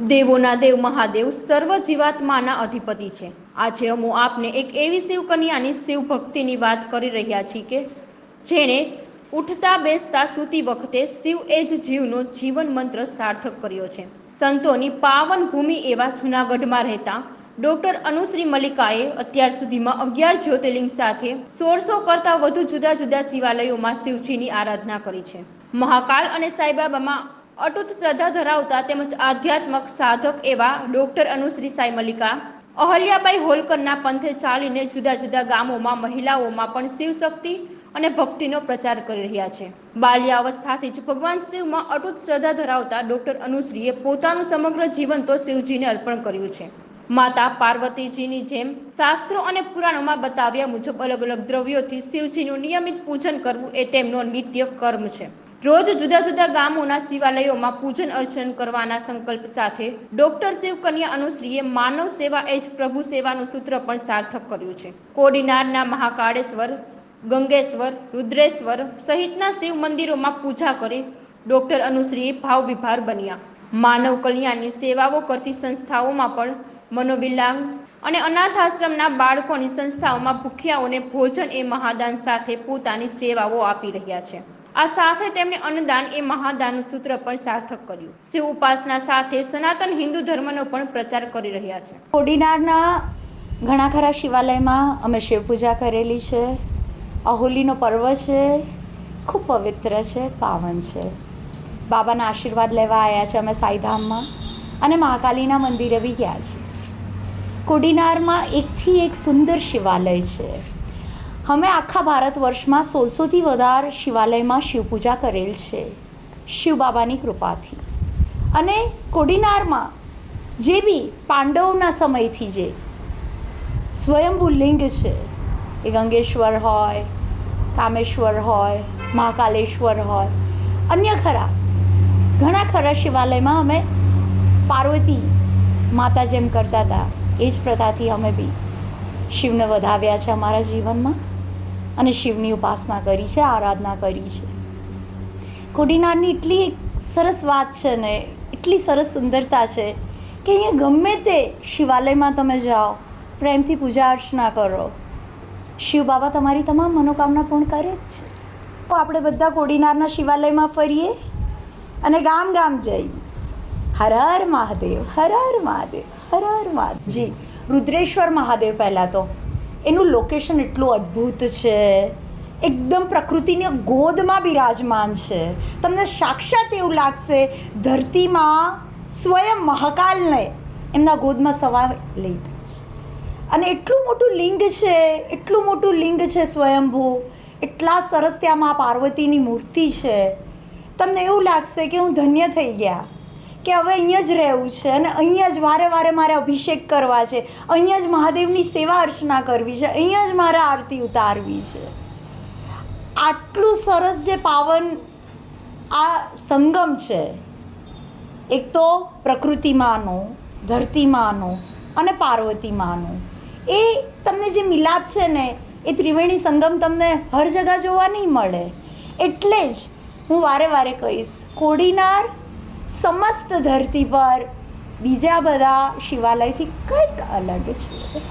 દેવોના દેવ મહાદેવ સર્વ જીવાત્માના અધિપતિ છે. આજે અમો આપને એક એવી શિવ કન્યાની શિવ ભક્તિની વાત કરી રહ્યા છીએ કે જેણે ઉઠતા બેસતા સૂતી વખતે શિવ એ જ જીવનો જીવન મંત્ર સાર્થક કર્યો છે. સંતોની પાવન ભૂમિ એવા જૂનાગઢમાં રહેતા ડોક્ટર અનુશ્રી મલ્લિકાએ અત્યાર સુધીમાં અગિયાર જ્યોતિર્લિંગ સાથે સોળસો કરતાં વધુ જુદા જુદા શિવાલયોમાં શિવજીની આરાધના કરી છે. મહાકાલ અને સાઈબાબામાં અટૂટ શ્રદ્ધા ધરાવતા તેમજ આધ્યાત્મક સાધક એવા ડોક્ટર અનુશ્રી સાઈ મલ્લિકા અહલ્યાબાઈ હોલકરના પંથે ચાલીને જુદા જુદા ગામોમાં મહિલાઓમાં પણ શિવશક્તિ અને ભક્તિનો પ્રચાર કરી રહ્યા છે. બાલ્યાવસ્થાથી જ ભગવાન શિવમાં અટૂટ શ્રદ્ધા ધરાવતા ડોક્ટર અનુશ્રીએ પોતાનું સમગ્ર જીવન તો શિવજીને અર્પણ કર્યું છે. માતા પાર્વતીજીની જેમ શાસ્ત્રો અને પુરાણોમાં બતાવ્યા મુજબ અલગ અલગ દ્રવ્યોથી શિવજીનું નિયમિત પૂજન કરવું એ તેમનો નિત્ય કર્મ છે. રોજ જુદા જુદા ગામોના શિવાલયોમાં પૂજન અર્ચન કરવાના સંકલ્પ સાથે ડોક્ટર શિવકન્યા અનુશ્રીએ માનવ સેવા એ જ પ્રભુ સેવાનું સૂત્ર પણ સાર્થક કર્યું છે. કોડીનારના મહાકાળેશ્વર, ગંગેશ્વર, રુદ્રેશ્વર સહિતના શિવ મંદિરોમાં પૂજા કરી ડોક્ટર અનુશ્રીએ ભાવ વિભાર બન્યા. માનવ કલ્યાણની સેવાઓ કરતી સંસ્થાઓમાં પણ મનોવિલાંગ અને અનાથ આશ્રમના બાળકોની સંસ્થાઓમાં ભૂખ્યાઓને ભોજન એ મહાદાન સાથે પોતાની સેવાઓ આપી રહ્યા છે. આ સાથે તેમણે અન્નદાન એ મહાદાનનું સૂત્ર પણ સાર્થક કર્યું. શિવ ઉપાસના સાથે સનાતન હિન્દુ ધર્મનો પણ પ્રચાર કરી રહ્યા છે. કોડીનારના ઘણા ખરા શિવાલયમાં અમે શિવ પૂજા કરેલી છે. અહોલીનો પર્વ છે. ખૂબ પવિત્ર છે, પાવન છે. બાબાના આશીર્વાદ લેવા આવ્યા છે અમે સાઈધામમાં અને મહાકાલીના મંદિરે બી ગયા છે કોડીનારમાં એકથી એક સુંદર શિવાલય છે. અમે આખા ભારત વર્ષમાં સોળસોથી વધારે શિવાલયમાં શિવ પૂજા કરેલ છે. શિવ બાબાની કૃપાથી. અને કોડીનારમાં જે બી પાંડવોના સમયથી જે સ્વયંભૂ લિંગ છે, એ ગંગેશ્વર હોય, કામેશ્વર હોય, મહાકાલેશ્વર હોય, અન્ય ખરા, ઘણા ખરા શિવાલયમાં અમે પાર્વતી માતા જેમ કરતા હતા, એ જ પ્રથાથી અમે બી શિવને વધાવ્યા છે અમારા જીવનમાં. અને શિવની ઉપાસના કરી છે, આરાધના કરી છે. કોડીનારની એટલી સરસ વાત છે ને, એટલી સરસ સુંદરતા છે કે અહીંયા ગમે તે શિવાલયમાં તમે જાઓ, પ્રેમથી પૂજા અર્ચના કરો, શિવ બાબા તમારી તમામ મનોકામના પૂર્ણ કરે જ છે. તો આપણે બધા કોડીનારના શિવાલયમાં ફરીએ અને ગામ ગામ જઈએ હર હર મહાદેવ, હર હર મહાદેવ, હર હર મહાદેવ. જી, રુદ્રેશ્વર મહાદેવ પહેલાં તો. એનું લોકેશન એટલું અદ્ભુત છે. એકદમ પ્રકૃતિની ગોદમાં બિરાજમાન છે. તમને સાક્ષાત એવું લાગશે, ધરતીમાં સ્વયં મહાકાલને એમના ગોદમાં સવા લીધા છે. અને એટલું મોટું લિંગ છે, એટલું મોટું લિંગ છે સ્વયંભૂ. એટલા સરસ ત્યાં મા પાર્વતીની મૂર્તિ છે. તમને એવું લાગશે કે હું ધન્ય થઈ ગયા. કે હવે અહીંયા જ રહેવું છે અને અહીંયા જ વારે વારે મારે અભિષેક કરવા છે. અહીંયા જ મહાદેવની સેવા અર્ચના કરવી છે. અહીંયા જ મારે આરતી ઉતારવી છે. આટલું સરસ જે પાવન આ સંગમ છે, એક તો પ્રકૃતિમાંનો, ધરતીમાંનો અને પાર્વતીમાંનો. એ તમને જે મિલાપ છે ને, એ ત્રિવેણી સંગમ તમને હર જગા જોવા નહીં મળે. એટલે જ હું વારે વારે કહીશ, કોડીનાર સમસ્ત ધરતી પર બીજા બધા શિવાલયથી કંઈક અલગ છે.